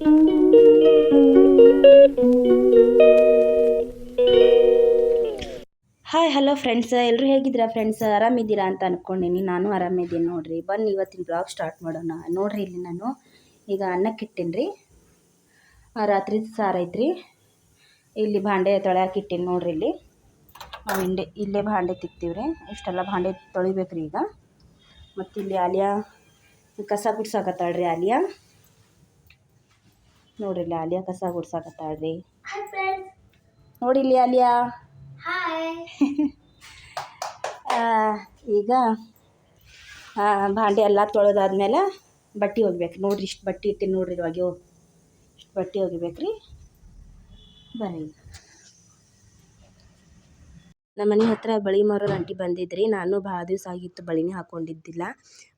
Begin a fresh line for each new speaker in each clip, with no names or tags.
Hi hello friends ಎಲ್ಲರೂ ಹೇಗಿದ್ದೀರಾ friends ಆರಾಮಿದ್ದೀರಾ ಅಂತ ಅಂದ್ಕೊಂಡೀನಿ ನಾನು ಆರಾಮಿದ್ದೀನಿ ನೋಡಿರಿ. ಬನ್ನಿ, ಇವತ್ತಿನ ಬ್ಲಾಗ್ ಸ್ಟಾರ್ಟ್ ಮಾಡೋಣ. ನೋಡಿರಿ ಇಲ್ಲಿ ನಾನು. ಈಗ ಅನ್ನಕ್ಕೆ ಇಟ್ಟೀನಿ ರೀ ರಾತ್ರಿ ಸಾರು ಇಲ್ಲಿ ಭಾಂಡೆ ತೊಳೆಯಾಕಿಟ್ಟೀನಿ ನೋಡಿರಿ ಇಲ್ಲಿ. ನಾವು ಇಂಡೆ ಇಲ್ಲೇ ಭಾಂಡೆ ತಿಕ್ತೀವಿ ರೀ ಇಷ್ಟೆಲ್ಲ ಭಾಂಡೆ ತೊಳಿಬೇಕು ರೀ ಈಗ. ಮತ್ತು ಇಲ್ಲಿ ಆಲಿಯಾ, ಕಸ ಗುಡ್ಸಾಕತ್ತಾಳ್ರಿ ಆಲಿಯಾ. ನೋಡ್ರಿ ಇಲ್ಲಿ ಆಲಿಯಾ ಕಸ ಗುಡ್ಸಾಕತ್ತಾಳ್ರಿ. ನೋಡಿ ನೋಡಿಲ್ಲ ಆಲಿಯಾ ಈಗ ಭಾಂಡೆ ಎಲ್ಲ ತೊಳೆದಾದ್ಮೇಲೆ ಬಟ್ಟೆ ಒಗಿಬೇಕು. ನೋಡ್ರಿ ಇಷ್ಟು ಬಟ್ಟೆ ಇಟ್ಟಿನಿ ನೋಡ್ರಿ ಇವಾಗ ಇಷ್ಟು ಬಟ್ಟೆ ಒಗಿಬೇಕು ರೀ ಬರ್ರಿ ನಮ್ಮ ಮನೆ ಹತ್ತಿರ ಬಳಿ ಮಾರೋರು ಆಂಟಿ ಬಂದಿದ್ರಿ. ನಾನು ಭಾಳ ದಿವಸ ಆಗಿತ್ತು ಬಳಿನೇ ಹಾಕೊಂಡಿದ್ದಿಲ್ಲ.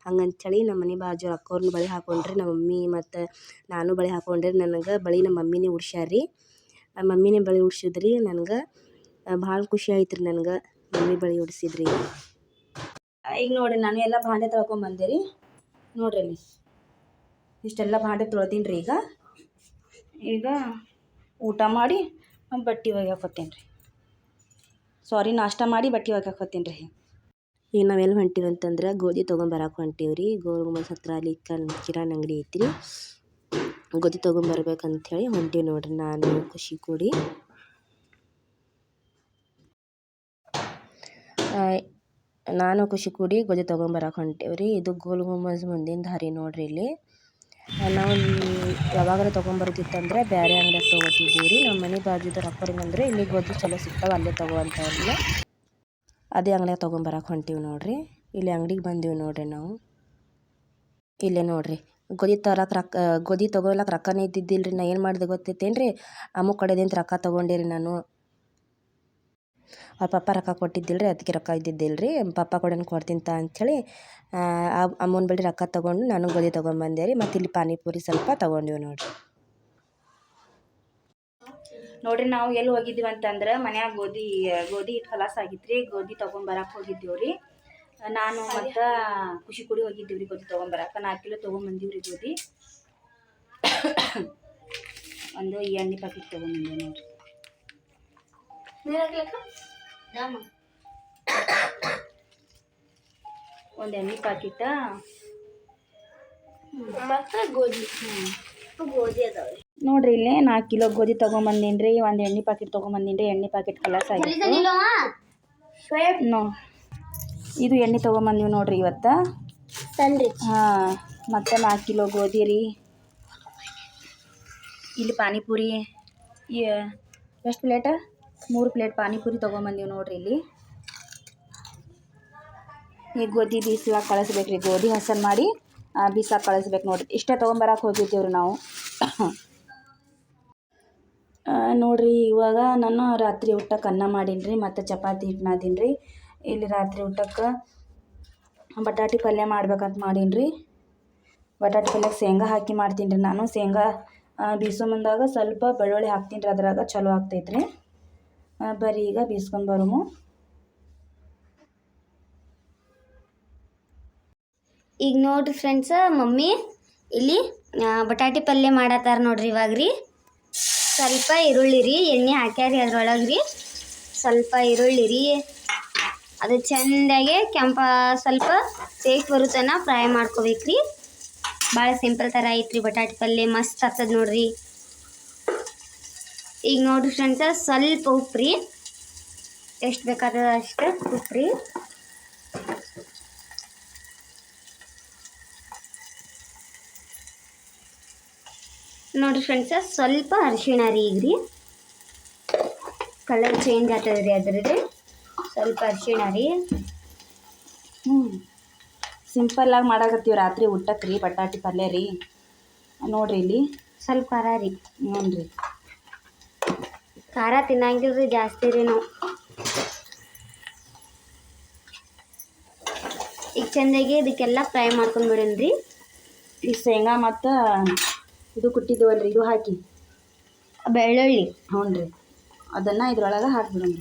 ಹಂಗಂತೇಳಿ ನಮ್ಮ ಮನೆ ಬಾಜು ಅಕ್ಕೋರ್ನ ಬಳೆ ಹಾಕೊಂಡ್ರಿ, ನಮ್ಮ ಮಮ್ಮಿ ಮತ್ತು ನಾನು ಬಳೆ ಹಾಕೊಂಡ್ರಿ. ನನಗೆ ಬಳೆ ನಮ್ಮ ಮಮ್ಮಿನೇ ಉಡ್ಸ್ಯಾರ್ರಿ. ನಮ್ಮ ಮಮ್ಮಿನೇ ಬಳೆ ಉಡ್ಸಿದ್ರಿ. ನನಗೆ ಭಾಳ ಖುಷಿ ಆಯ್ತು ರೀ ನನಗೆ ಮಮ್ಮಿ ಬಳೆ ಉಡ್ಸಿದ್ರಿ. ಈಗ ನೋಡಿರಿ ನಾನು ಎಲ್ಲ ಭಾಂಡೆ ತೊಳ್ಕೊಂಬಂದೆ ರೀ ನೋಡ್ರಿ ಅಲ್ಲಿ. ಇಷ್ಟೆಲ್ಲ ಭಾಂಡೆ ತೊಳ್ದೀನಿ ರೀ ಈಗ. ಈಗ ಊಟ ಮಾಡಿ, ಬಟ್ಟೆ ಒಗ್ಯಾಕೋತೀನಿ ರೀ ಸಾರಿ ನಾಷ್ಟ ಮಾಡಿ ಬಟ್ಟೆ ಒಗ್ಯಾಕೋತೀನಿ ರೀ. ಈಗ ನಾವೆಲ್ಲ ಹೊಂಟೀವಿ ಅಂತಂದ್ರೆ ಗೋಧಿ ತೊಗೊಂಬರಕ್ಕೆ ಹೊಂಟೀವಿ ರೀ. ಗೋಲ್ಗುಂಬಸ್ ಹತ್ರ ಅಲ್ಲಿ ಕಣ್ ಕಿರಾಣಿ ಅಂಗಡಿ ಐತಿ ರೀ ಗೋಧಿ ತೊಗೊಂಬರ್ಬೇಕಂಥೇಳಿ ಹೊಂಟೀವಿ ನೋಡ್ರಿ ನಾನು, ಖುಷಿ ಕೂಡಿ. ನಾನು ಖುಷಿ ಕೂಡಿ ಗೋಧಿ ತೊಗೊಂಬರಕ್ಕೆ ಹೊಂಟೀವಿ ರೀ. ಇದು ಗೋಲ್ ಗುಂಬಜ್ ಮುಂದಿನ ದಾರಿ ನೋಡ್ರಿ ಇಲ್ಲಿ. ನಾವು ಯಾವಾಗಾರ ತೊಗೊಂಬರೋದಿತ್ತಂದ್ರೆ ಬೇರೆ ಅಂಗಡಿಯಾಗ ತೊಗೋತಿದ್ದೀವಿ ರೀ ನಮ್ಮ ಮನೆ ಬಾಜುದ ಅಪ್ಪರಿಂಗಂದ್ರೆ ಇಲ್ಲಿ ಗೋಧಿ ಚಲೋ ಸಿಗ್ತಾವೆ, ಅಲ್ಲೇ ತೊಗೋ ಅಂತವ್ರಲ್ಲ ಅದೇ ಅಂಗಡಿಯಾಗ ತೊಗೊಂಬರಕ್ಕೆ ಹೊಂಟೀವಿ ನೋಡಿರಿ. ಇಲ್ಲಿ ಅಂಗಡಿಗೆ ಬಂದೀವಿ ನೋಡಿರಿ ನಾವು. ಇಲ್ಲೇ ನೋಡಿರಿ. ಗೋಧಿ ತರಕ್ಕೆ ರೊಕ್ಕ ಗೋಧಿ ತೊಗೊಳಕ್ಕೆ ರೊಕ್ಕನೇ ಇದ್ದಿದ್ದಿಲ್ಲ ರೀ ನಾ ಏನು ಮಾಡಿದೆ ಗೊತ್ತೈತೇನು ರೀ ಅಮ್ಮು ಕಡೆದಿಂದ ರೊಕ್ಕ ರೀ ನಾನು. ಅವ್ರ ಪಪ್ಪ ರೊಕ್ಕ ಕೊಟ್ಟಿದ್ದಿಲ್ಲ ರೀ ಅದಕ್ಕೆ ರೊಕ್ಕ ಇದ್ದಿದ್ದಿಲ್ಲ ರೀ ಪಪ್ಪ ಕೊಡೋಣ ಕೊಡ್ತೀನಿ ತಾ ಅಂಥೇಳಿ ಅಮ್ಮನ ಬಳಿ ರೊಕ್ಕ ತೊಗೊಂಡು ನಾನು ಗೋಧಿ ತೊಗೊಂಬಂದೆ ರೀ ಮತ್ತು ಇಲ್ಲಿ ಪಾನಿಪುರಿ ಸ್ವಲ್ಪ ತೊಗೊಂಡಿವಿ ನೋಡಿರಿ. ನೋಡ್ರಿ ನಾವು ಎಲ್ಲಿ ಹೋಗಿದ್ದೀವಿ ಅಂತಂದ್ರೆ ಮನ್ಯಾಗ ಗೋಧಿ ಗೋಧಿ ಹಿಟ್ಟು ಕಲಾಸ ಆಗಿತ್ರಿ ರೀ ಗೋಧಿ ತೊಗೊಂಬರಕ್ಕೆ ಹೋಗಿದ್ದೀವಿ ರೀ. ನಾನು ಮತ್ತು ಖುಷಿ ಕುಡಿ ಹೋಗಿದ್ದೀವಿ ರೀ ಗೋಧಿ ತೊಗೊಂಬರಕ್ಕೆ ನಾಲ್ಕು ಕಿಲೋ ತೊಗೊಂಬಂದೀವಿ ರೀ ಗೋಧಿ. ಒಂದು ಎಣ್ಣೆ ಪ್ಯಾಕೆಟ್ ತೊಗೊಂಬಂದೀವಿ ನೋಡ್ರಿ. ಒಂದು ಎಣ್ಣೆ ಪ್ಯಾಕೆಟ ಗೋಧಿ. ಗೋಧಿ ಅದಾವೆ ನೋಡ್ರಿ ಇಲ್ಲಿ ನಾಲ್ಕು ಕಿಲೋ ಗೋಧಿ ತೊಗೊಂಬಂದೀನಿ ರೀ ಒಂದು ಎಣ್ಣೆ ಪಾಕಿಟ್ ತೊಗೊಂಬಂದೀನಿ ರೀ ಎಣ್ಣೆ ಪ್ಯಾಕೆಟ್ ಕಲರ್ಸ್ ಆಗಿತ್ತು. ನೋ ಇದು ಎಣ್ಣೆ ತೊಗೊಂಬಂದೀವಿ ನೋಡ್ರಿ ಇವತ್ತು. ಹಾಂ ಮತ್ತು ನಾಲ್ಕು ಕಿಲೋ ಗೋಧಿ ರೀ. ಇಲ್ಲಿ ಪಾನಿಪುರಿ ಎಷ್ಟು ಪ್ಲೇಟ ಮೂರು ಪ್ಲೇಟ್ ಪಾನಿಪುರಿ ತೊಗೊಂಬಂದೀವಿ ನೋಡ್ರಿ ಇಲ್ಲಿ. ಈ ಗೋಧಿ ಬೀಸಲಾಕ ಕಳಿಸ್ಬೇಕು ರೀ ಗೋಧಿ ಹಸನ್ ಮಾಡಿ ಬೀಸಾಕ ಕಳಿಸ್ಬೇಕು ನೋಡ್ರಿ. ಇಷ್ಟೇ ತೊಗೊಂಬರಕ್ಕೆ ಹೋಗಿದ್ದೀವಿ ರೀ ನಾವು ನೋಡ್ರಿ, ಇವಾಗ ನಾನು ರಾತ್ರಿ ಊಟಕ್ಕೆ ಅನ್ನ ಮಾಡೀನಿ ರೀ ಮತ್ತು ಚಪಾತಿ ಹಿಟ್ಟು ನಾದೀನಿ ರೀ ಇಲ್ಲಿ ರಾತ್ರಿ ಊಟಕ್ಕೆ ಬಟಾಟಿ ಪಲ್ಯ ಮಾಡ್ಬೇಕಂತ ಮಾಡೀನಿ ರೀ ಬಟಾಟಿ ಪಲ್ಯಕ್ಕೆ ಶೇಂಗಾ ಹಾಕಿ ಮಾಡ್ತೀನಿ ರೀ ನಾನು. ಶೇಂಗಾ ಬೀಸೋ ಮುಂದಾಗ ಸ್ವಲ್ಪ ಬೆಳ್ಳುಳ್ಳಿ ಹಾಕ್ತೀನಿ ರೀ ಅದ್ರಾಗ ಚಲೋ ಆಗ್ತೈತೆ ರೀ ಬರೀ ಈಗ ಬೀಸ್ಕೊಂಡು ಬರೋಮು.
ಈಗ ನೋಡ್ರಿ ಫ್ರೆಂಡ್ಸ ಮಮ್ಮಿ, ಇಲ್ಲಿ ಬಟಾಟಿ ಪಲ್ಯ ಮಾಡತ್ತಾರ ನೋಡ್ರಿ ಇವಾಗ ರೀ ಸ್ವಲ್ಪ ಈರುಳ್ಳಿ ರೀ, ಎಣ್ಣೆ ಹಾಕ್ಯಾರಿ ಅದ್ರೊಳಗೆ ರೀ. ಸ್ವಲ್ಪ ಈರುಳ್ಳಿ ರೀ. ಅದು ಚೆಂದಾಗೆ ಕೆಂಪ, ಸ್ವಲ್ಪ ಸೇಕ್ ಬರುತ್ತನ ಫ್ರೈ ಮಾಡ್ಕೋಬೇಕು ರೀ ಭಾಳ ಸಿಂಪಲ್ ಥರ ಐತ್ರಿ ಬಟಾಟಿ ಪಲ್ಯ, ಮಸ್ತ್ ಆಗ್ತದೆ ನೋಡ್ರಿ. ಈಗ ನೋಡಿ ಫ್ರೆಂಡ್ಸ ಸ್ವಲ್ಪ ಉಪ್ಪು ರೀ ಎಷ್ಟು ಬೇಕಾದ ಅಷ್ಟು ಉಪ್ಪು ರೀ ನೋಡ್ರಿ ಫ್ರೆಂಡ್ಸ ಸ್ವಲ್ಪ ಅರಿಶಿಣ ರೀ ಈಗ ರೀ ಕಲರ್ ಚೇಂಜ್ ಆಗ್ತದೆ ರೀ ಅದ್ರದ್ದು. ಸ್ವಲ್ಪ ಅರಿಶಿಣ ರೀ.
ಹ್ಞೂ ಸಿಂಪಲ್ಲಾಗಿ ಮಾಡಾಕತ್ತೀವಿ ರಾತ್ರಿ ಊಟಕ್ಕೆ ರೀ ಬಟಾಟಿ ಪಲ್ಯ ರೀ. ನೋಡಿರಿ ಇಲ್ಲಿ.
ಸ್ವಲ್ಪ ಖಾರ ರೀ.
ಹ್ಞೂ ರೀ
ಖಾರ ತಿನ್ನಂಗಿಲ್ರಿ ಜಾಸ್ತಿ ರೀ ನಾವು. ಈಗ ಚೆಂದಾಗಿ ಇದಕ್ಕೆಲ್ಲ ಫ್ರೈ ಮಾಡ್ಕೊಂಡು ರೀ
ಈ ಶೇಂಗಾ ಮತ್ತು ಇದು ಕುಟ್ಟಿದ್ದೀವಲ್ರಿ ಇದು ಹಾಕಿ.
ಬೆಳ್ಳುಳ್ಳಿ.
ಹ್ಞೂ ರೀ ಅದನ್ನು ಇದ್ರೊಳಗೆ ಹಾಕ್ಬಿಡೋಣ.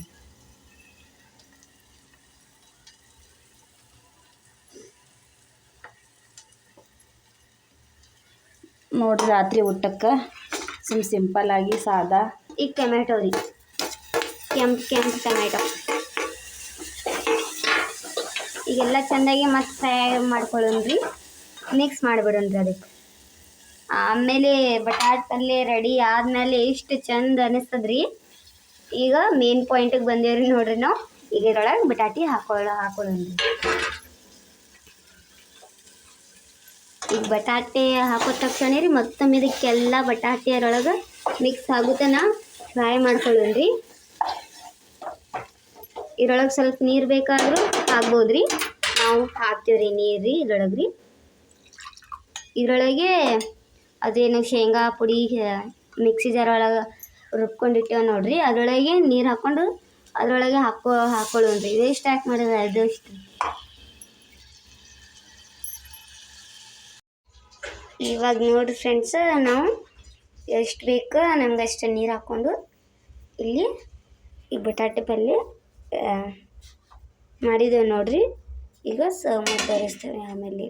ನೋಡಿರಿ ರಾತ್ರಿ ಊಟಕ್ಕೆ ಸುಮ್ ಸಿಂಪಲ್ಲಾಗಿ ಸಾದಾ.
ಈಗ ಟೊಮೆಟೊ ರೀ. ಕೆಂಪು ಕೆಂಪು ಟೊಮೆಟೊ ಈಗೆಲ್ಲ ಚೆಂದಾಗಿ ಮತ್ತೆ ಫ್ರೈ ಮಾಡ್ಕೊಳ್ಳೋಣ್ರಿ. ಮಿಕ್ಸ್ ಮಾಡಿಬಿಡೋಣ್ರಿ ಅದಕ್ಕೆ. ಆಮೇಲೆ ಬಟಾಟ್ ಪಲ್ಯ ರೆಡಿ ಆದಮೇಲೆ ಎಷ್ಟು ಚಂದ ಅನಿಸ್ತದ್ರಿ. ಈಗ ಮೇನ್ ಪಾಯಿಂಟಿಗೆ ಬಂದೇವ್ರಿ ನೋಡ್ರಿ ನಾವು. ಈಗ ಇದ್ರೊಳಗೆ ಬಟಾಟಿ ಹಾಕೊಳ್ಳ ಹಾಕೊಳ್ಳೋಣ್ರಿ ಈಗ ಬಟಾಟೆ ಹಾಕೋ ತಕ್ಷಣ ರೀ ಮತ್ತೊಮ್ಮೆ ಇದಕ್ಕೆಲ್ಲ ಬಟಾಟೆ ಅದರೊಳಗೆ ಮಿಕ್ಸ್ ಆಗುತ್ತನ? ಫ್ರೈ ಮಾಡ್ಕೊಳ್ಳೋಣ್ರಿ. ಇದ್ರೊಳಗೆ ಸ್ವಲ್ಪ ನೀರು ಬೇಕಾದರೂ ಹಾಕ್ಬೋದು ರೀ ನಾವು ಹಾಕ್ತೀವಿ ರೀ ನೀರು ರೀ ಇದ್ರೊಳಗೆ ರೀ. ಇದ್ರೊಳಗೆ ಅದೇನು ಶೇಂಗಾ ಪುಡಿ ಮಿಕ್ಸಿ ಜಾರ್ ಒಳಗೆ ರುಬ್ಕೊಂಡಿಟ್ಟೇವೆ ನೋಡ್ರಿ. ಅದರೊಳಗೆ ನೀರು ಹಾಕ್ಕೊಂಡು ಅದರೊಳಗೆ ಹಾಕೋ, ಹಾಕೊಳ್ಳೋಣ್ರಿ. ಇದೆಷ್ಟು ಹಾಕಿ ಮಾಡಿದ್ರೆ ಅದು ಇವಾಗ ನೋಡ್ರಿ ಫ್ರೆಂಡ್ಸ್ ನಾವು ಎಷ್ಟು ಬೇಕು, ನಮ್ಗೆ ಅಷ್ಟು ನೀರು ಹಾಕ್ಕೊಂಡು ಇಲ್ಲಿ ಈ ಬಟಾಟೆ ಪಲ್ಯ ಮಾಡಿದ್ದೇವೆ ನೋಡ್ರಿ. ಈಗ ಸರ್ವ್ ಮಾಡಿ ತೋರಿಸ್ತೇವೆ ಆಮೇಲೆ.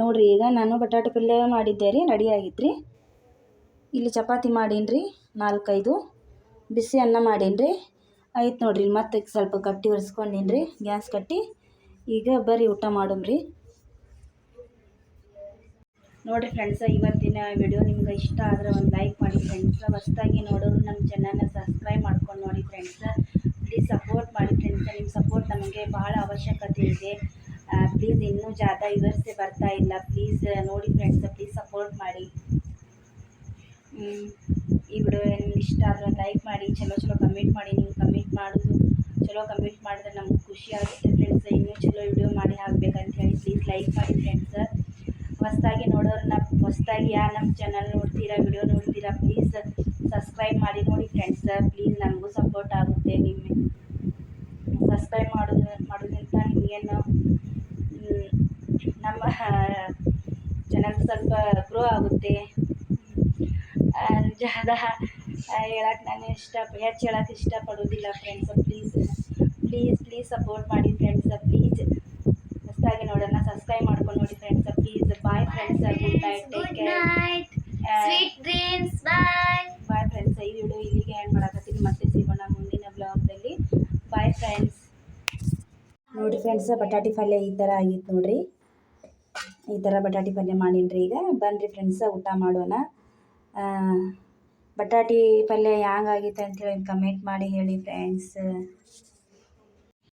ನೋಡ್ರಿ, ಈಗ ನಾನು ಬಟಾಟೆ ಪಲ್ಯ ಮಾಡಿದ್ದೆ ರೀ, ರೆಡಿ ಆಗಿತ್ತು ರೀ ಇಲ್ಲಿ ಚಪಾತಿ ಮಾಡೀನಿ ರೀ ನಾಲ್ಕೈದು. ಬಿಸಿ ಅನ್ನ ಮಾಡೀನಿ ರೀ ಆಯ್ತು ನೋಡಿರಿ ಮತ್ತೆ ಸ್ವಲ್ಪ ಕಟ್ಟಿ ಒರೆಸ್ಕೊಂಡೀನಿ ರೀ ಗ್ಯಾಸ್ ಕಟ್ಟಿ. ಈಗ ಬರ್ರಿ ಊಟ ಮಾಡೋಮ್ರಿ. ನೋಡಿರಿ ಫ್ರೆಂಡ್ಸ ಇವತ್ತಿನ ವಿಡಿಯೋ ನಿಮ್ಗೆ ಇಷ್ಟ ಆದರೆ ಒಂದು ಲೈಕ್ ಮಾಡಿ ಫ್ರೆಂಡ್ಸ ಹೊಸ್ದಾಗಿ ನೋಡೋರು ನಮ್ಮ ಚಾನಲ್ನ ಸಬ್ಸ್ಕ್ರೈಬ್ ಮಾಡ್ಕೊಂಡು ನೋಡಿ ಫ್ರೆಂಡ್ಸ ಪ್ಲೀಸ್ ಸಪೋರ್ಟ್ ಮಾಡಿ ಫ್ರೆಂಡ್ಸ ನಿಮ್ಮ ಸಪೋರ್ಟ್ ನಮಗೆ ಭಾಳ ಅವಶ್ಯಕತೆ ಇದೆ ಪ್ಲೀಸ್ ಇನ್ನೂ ಜಾದ ವ್ಯವಸ್ಥೆ ಬರ್ತಾ ಇಲ್ಲ ಪ್ಲೀಸ್ ನೋಡಿ ಫ್ರೆಂಡ್ಸ ಪ್ಲೀಸ್ ಸಪೋರ್ಟ್ ಮಾಡಿ. ಈ ವಿಡಿಯೋ ನಿಮ್ಗೆ ಇಷ್ಟ ಆದರೆ ಲೈಕ್ ಮಾಡಿ, ಚಲೋ ಚಲೋ ಕಮೆಂಟ್ ಮಾಡಿ, ನೀವು ಕಮೆಂಟ್ ಮಾಡೋದು ಚಲೋ ಕಮೆಂಟ್ ಮಾಡಿದ್ರೆ ನಮ್ಗೆ ಖುಷಿ ಆಗುತ್ತೆ ಫ್ರೆಂಡ್ಸ್ ಇನ್ನೂ ಚಲೋ ವಿಡಿಯೋ ಮಾಡಿ ಹಾಕ್ಬೇಕಂತ ಹೇಳಿ ಪ್ಲೀಸ್ ಲೈಕ್ ಮಾಡಿ ಫ್ರೆಂಡ್ಸ್ ಹೊಸ್ದಾಗಿ ನೋಡೋರನ್ನ ಹೊಸ್ದಾಗಿ ಯಾರು ನಮ್ಮ ಚಾನಲ್ ನೋಡ್ತೀರಾ ವಿಡಿಯೋ ನೋಡ್ತೀರಾ ಪ್ಲೀಸ್ ಸಬ್ಸ್ಕ್ರೈಬ್ ಮಾಡಿ ನೋಡಿ ಫ್ರೆಂಡ್ಸ್ ಪ್ಲೀಸ್ ನನಗೂ ಸಪೋರ್ಟ್ ಆಗುತ್ತೆ. ನಿಮ್ಮ ಸಬ್ಸ್ಕ್ರೈಬ್ ಮಾಡೋದು ಮಾಡೋದ್ರಿಂದ ನಿಮಗೇನು ನಮ್ಮ ಚಾನಲ್ ಸ್ವಲ್ಪ ಗ್ರೋ ಆಗುತ್ತೆ. ಜಾದ ಹೇಳಕ್ಕೆ ನಾನು ಇಷ್ಟ ಹೆಚ್ಚು ಹೇಳಕ್ಕೆ ಇಷ್ಟಪಡೋದಿಲ್ಲ friends please please please support ಮಾಡಿ ಫ್ರೆಂಡ್ಸ್ ಪ್ಲೀಸ್ ಹೊಸ್ದಾಗಿ ನೋಡೋಣ ಸಬ್ಸ್ಕ್ರೈಬ್ ಮಾಡ್ಕೊಂಡು ನೋಡಿ friends please bye friends good night take care
sweet dreams bye
bye friends ಈ ವಿಡಿಯೋ ಇಲ್ಲಿಗೆ ಎಂಡ್ ಮಾಡಕತ್ತೀನಿ. ಮತ್ತೆ ಸಿಗೋಣ ಮುಂದಿನ ಬ್ಲಾಗ್ದಲ್ಲಿ ಬಾಯ್ ಫ್ರೆಂಡ್ಸ್ ನೋಡಿ ಫ್ರೆಂಡ್ಸ್ ಬಟಾಟಿ ಪಲ್ಯ ಈ ಥರ ಆಗಿತ್ತು ನೋಡ್ರಿ. ಈ ಥರ ಬಟಾಟಿ ಪಲ್ಯ ಮಾಡೀನಿ ಈಗ. ಬನ್ನಿರಿ ಫ್ರೆಂಡ್ಸ ಊಟ ಮಾಡೋಣ. ಬಟಾಟಿ ಪಲ್ಯ ಹ್ಯಾಂಗಾಗಿತ್ತು ಅಂತೇಳಿ ಕಮೆಂಟ್ ಮಾಡಿ ಹೇಳಿ ಫ್ರೆಂಡ್ಸ್